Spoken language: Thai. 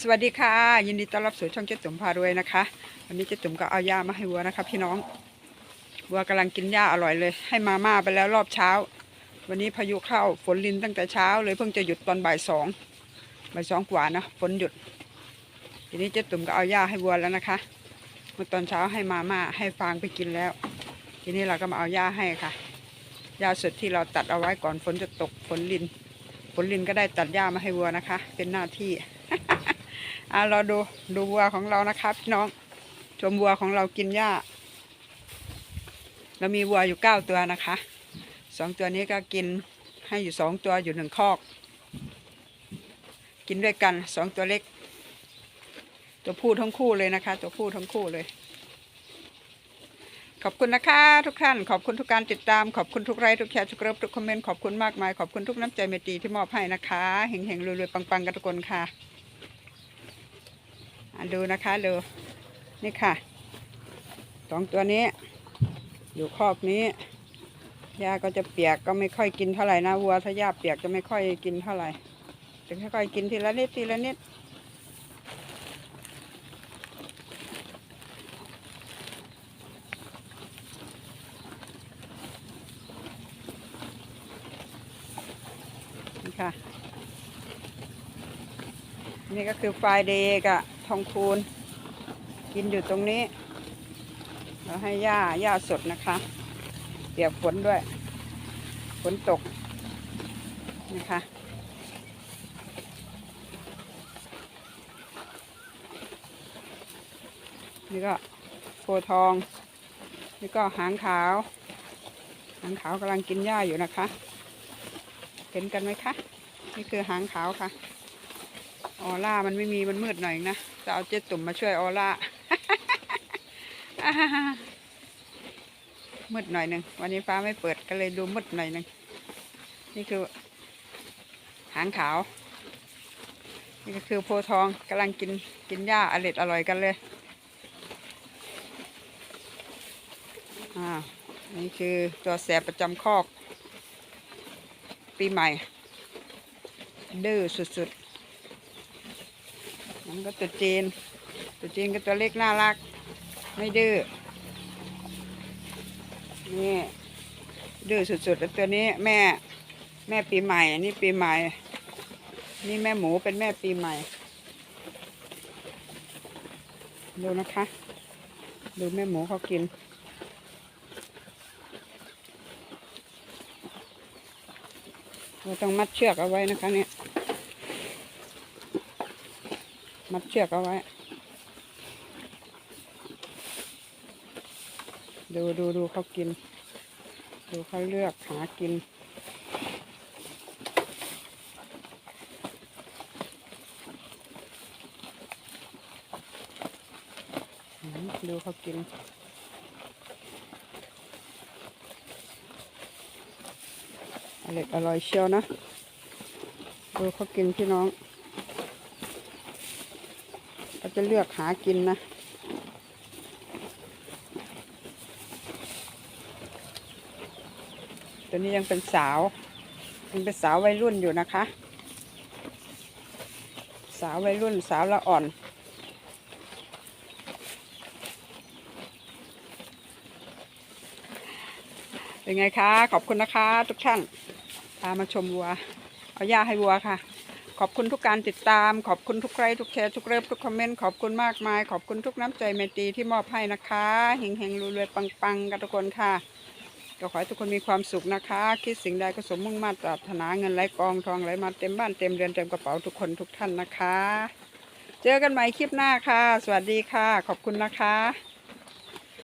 สวัสดีค่ะ ยินดีต้อนรับสู่ช่องเจ๊ตุ่มพารวยนะคะ วันนี้เจ๊ตุ่มก็เอาหญ้ามาให้วัวนะคะ พี่น้องวัวกำลังกินหญ้าอร่อยเลย ให้มาม่าไปแล้วรอบเช้า วันนี้พายุเข้าฝนลินตั้งแต่เช้าเลยเพิ่งจะหยุดตอนบ่ายสองบ่ายสองกว่านะฝนหยุด ทีนี้เจ๊ตุ่มก็เอาหญ้าให้วัวแล้วนะคะเมื่อตอนเช้าให้มาม่าให้ฟางไปกินแล้ว ทีนี้เราก็มาเอาหญ้าให้ค่ะหญ้าสดที่เราตัดเอาไว้ก่อนฝนจะตกฝนลินฝนลินก็ได้ตัดหญ้ามาให้วัวนะคะ เป็นหน้าที่ อะเราดูดูวัวของเรานะครับพี่น้องชมวัวของเรากินหญ้า เรามีวัวอยู่เก้าตัวนะคะสองตัวนี้ก็กินให้อยู่สองตัวอยู่หนึ่งคอก กินด้วยกันสองตัวเล็ก ตัวผู้ทั้งคู่เลยนะคะ ตัวผู้ทั้งคู่เลย ขอบคุณนะคะทุกท่านขอบคุณทุกการติดตามขอบคุณทุกไลค์ทุกแชร์ทุกเลิฟทุกคอมเมนต์ขอบคุณมากมายขอบคุณทุกน้ำใจเมตรีที่มอบให้นะคะเฮงๆรวยๆปังๆกันทุกคนค่ะ ดูนะคะดูนี่ค่ะสองตัวนี้ อยู่คอกนี้หญ้าก็จะเปียกก็ไม่ค่อยกินเท่าไหร่นะวัวถ้าหญ้าเปียกจะไม่ค่อยกินเท่าไหร่จะค่อยๆกินทีละนิดทีละนิดนี่ค่ะนี่ก็คือไฟเดย์กับ ทองคูณ กินอยู่ตรงนี้ เราให้หญ้าหญ้าสดนะคะเปียกฝนด้วยฝนตกนะคะนี่ก็โพทอง นี่ก็หางขาว หางขาวกำลังกินหญ้าอยู่นะคะ เห็นกันไหมคะ นี่คือหางขาวค่ะ ออร่ามันไม่มีมันมืดหน่อยนะ จะเอาเจ๊ตุ่มมาช่วยออร่ามืดหน่อยหนึ่งวันนี้ฟ้าไม่เปิดก็เลยดูมืดหน่อยหนึ่งนี่คือ หางขาว นี่ก็คือโพทองกำลังกินกินหญ้าอร่อยอร่อยกันเลยอ่านี่คือตัวแสบประจำคอก ปีใหม่ดื้อสุดๆ มันก็ตัวจีนตัวจีนก็ตัวเล็กน่ารัก ไม่ดื้อ นี่ ดื้อสุดๆแล้วตัวนี้แม่ แม่ปีใหม่นนี้ปีใหม่ นี่แม่หมูเป็นแม่ปีใหม่ ดูนะคะ ดูแม่หมูเขากินเราต้องมัดเชือกเอาไว้นะคะเนี่ย มัดเชือกเอาไว้ ดูดูดูเขากิน ดูเขาเลือกหากิน ดูเขากินอร่อยอร่อยเชียวนะ ดูเขากินพี่น้อง จะเลือกหากินนะ ตัวนี้ยังเป็นสาว ยังเป็นสาววัยรุ่นอยู่นะคะ สาววัยรุ่นสาวละอ่อนเป็นไงคะ ขอบคุณนะคะ ทุกท่านพามาชมวัว เอาหญ้าให้วัวค่ะ ขอบคุณทุกการติดตาม ขอบคุณทุกไลค์ทุกแชร์ทุกเลิฟทุกคอมเมนต์ขอบคุณมากมาย ขอบคุณทุกน้ำใจเมตรีที่มอบให้นะคะเฮงเฮงรวยๆปังๆกันทุกคนค่ะก็ขอให้ทุกคนมีความสุขนะคะ คิดสิ่งใดก็สมมุ่งมาตรปรารถนาเงินไหลกองทองไหลมาเต็มบ้านเต็มเรือนเต็มกระเป๋าทุกคนทุกท่านนะคะ เจอกันใหม่คลิปหน้าค่ะ สวัสดีค่ะ ขอบคุณนะคะ